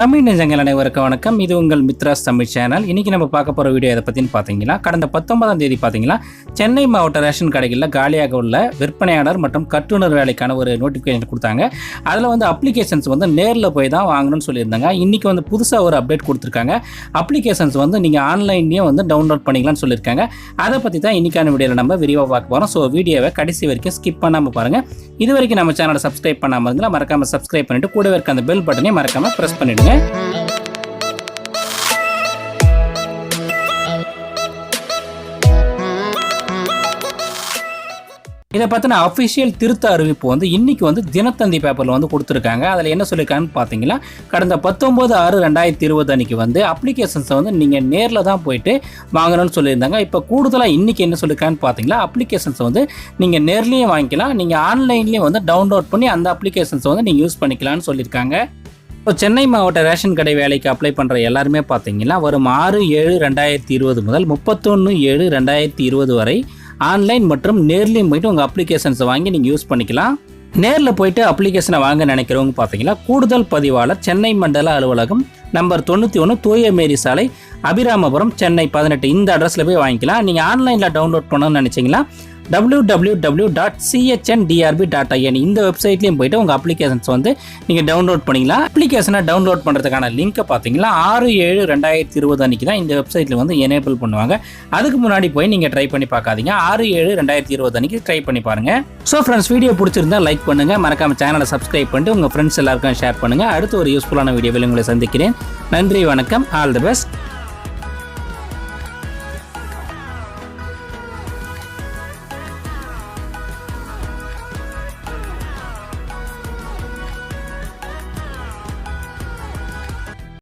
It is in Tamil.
தமிழ் நெஞ்சங்கள் அனைவருக்கும் வணக்கம். இது உங்கள் மித்ராஸ் தமிழ் சேனல். இன்னைக்கு நம்ம பார்க்க போகிற வீடியோ எதை பற்றின்னு பார்த்தீங்கன்னா கடந்த பத்தொன்பதாம் தேதி பார்த்தீங்கன்னா சென்னை மாவட்ட ரேஷன் கடைகளில் காலியாக உள்ள விற்பனையாளர் மற்றும் கட்டுனர் வேலைக்கான ஒரு நோட்டிஃபிகேஷன் கொடுத்தாங்க. அதில் வந்து அப்ளிகேஷன்ஸ் வந்து நேரில் போய் தான் வாங்கணும்னு சொல்லியிருந்தாங்க. இன்றைக்கி வந்து புதுசாக ஒரு அப்டேட் கொடுத்துருக்காங்க. அப்ளிகேஷன்ஸ் வந்து நீங்கள் ஆன்லைன்லேயே வந்து டவுன்லோட் பண்ணிக்கலாம்னு சொல்லியிருக்காங்க. அதை பற்றி தான் இன்றைக்கான வீடியோவில் நம்ம விரிவாக பார்க்க போகிறோம் ஸோ வீடியோவை கடைசி வரைக்கும் ஸ்கிப் பண்ணாமல் பாருங்கள் இது வரைக்கும் நம்ம சேனலை சப்ஸ்கிரைப் பண்ணாமல் இருந்தால் மறக்காமல் சப்ஸ்கிரைப் பண்ணிட்டு கூடவே இருக்க அந்த பெல் பட்டனையும் மறக்காமல் ப்ரெஸ் பண்ணிவிடுங்க இதை பற்றின அஃபிஷியல் திருத்த அறிவிப்பு வந்து இன்றைக்கி வந்து தினத்தந்தி பேப்பரில் வந்து கொடுத்துருக்காங்க. அதில் என்ன சொல்லியிருக்காங்கன்னு பார்த்தீங்கன்னா கடந்த பத்தொம்போது ஆறு ரெண்டாயிரத்தி இருபது அன்னைக்கு வந்து அப்ளிகேஷன்ஸை வந்து நீங்கள் நேரில் தான் போயிட்டு வாங்கணும்னு சொல்லியிருந்தாங்க. இப்போ கூடுதலாக இன்றைக்கி என்ன சொல்லியிருக்காங்கன்னு பார்த்தீங்கன்னா அப்ளிகேஷன்ஸை வந்து நீங்கள் நேர்லேயும் வாங்கிக்கலாம். நீங்கள் ஆன்லைன்லேயும் வந்து டவுன்லோட் பண்ணி அந்த அப்ளிகேஷன்ஸை வந்து நீங்கள் யூஸ் பண்ணிக்கலாம்னு சொல்லியிருக்காங்க. இப்போ சென்னை மாவட்ட ரேஷன் கடை வேலைக்கு அப்ளை பண்ணுற எல்லாருமே பார்த்தீங்கன்னா வரும் ஆறு ஏழு ரெண்டாயிரத்தி இருபது முதல் முப்பத்தொன்று ஏழு ரெண்டாயிரத்தி இருபது வரை ஆன்லைன் மற்றும் நேர்லையும் போயிட்டு உங்கள் அப்ளிகேஷன்ஸை வாங்கி நீங்கள் யூஸ் பண்ணிக்கலாம். நேரில் போயிட்டு அப்ளிகேஷனை வாங்க நினைக்கிறவங்க பார்த்தீங்கன்னா கூடுதல் பதிவாளர் சென்னை மண்டல அலுவலகம் நம்பர் தொண்ணூற்றி ஒன்று தூய மேரி சாலை அபிராமபுரம் சென்னை பதினெட்டு. இந்த அட்ரஸில் போய் வாங்கிக்கலாம். நீங்கள் ஆன்லைனில் டவுன்லோட் பண்ணணும்னு நினச்சிங்கன்னா W W W dot CHNTRP dot IN இந்த வெப்சைட்லையும் போயிட்டு உங்கள் அப்ளிகேஷன்ஸ் வந்து நீங்கள் டவுன்லோட் பண்ணிக்கலாம். அப்ளிகேஷனை டவுன்லோட் பண்ணுறதுக்கான லிங்க்கை பார்த்தீங்கன்னா ஆறு ஏழு ரெண்டாயிரத்தி இருபது அன்றைக்கி தான் இந்த வெப்சைட்டில் வந்து எனேபிள் பண்ணுவாங்க. அதுக்கு முன்னாடி போய் நீங்கள் ட்ரை பண்ணி பார்க்காதீங்க ஆறு ஏழு ரெண்டாயிரத்தி இருபது அன்றைக்கி ட்ரை பண்ணி பாருங்கள் ஸோ ஃப்ரெண்ட்ஸ் வீடியோ பிடிச்சிருந்தா லைக் பண்ணுங்கள் மறக்காம சேனலை சப்ஸ்கிரைப் பண்ணிட்டு உங்கள் ஃப்ரெண்ட்ஸ் எல்லாருக்கும் ஷேர் பண்ணுங்கள் அடுத்து ஒரு யூஸ்ஃபுல்லான வீடியோவில் உங்களை சந்திக்கிறேன். நன்றி வணக்கம் ஆல் தி பெஸ்ட்.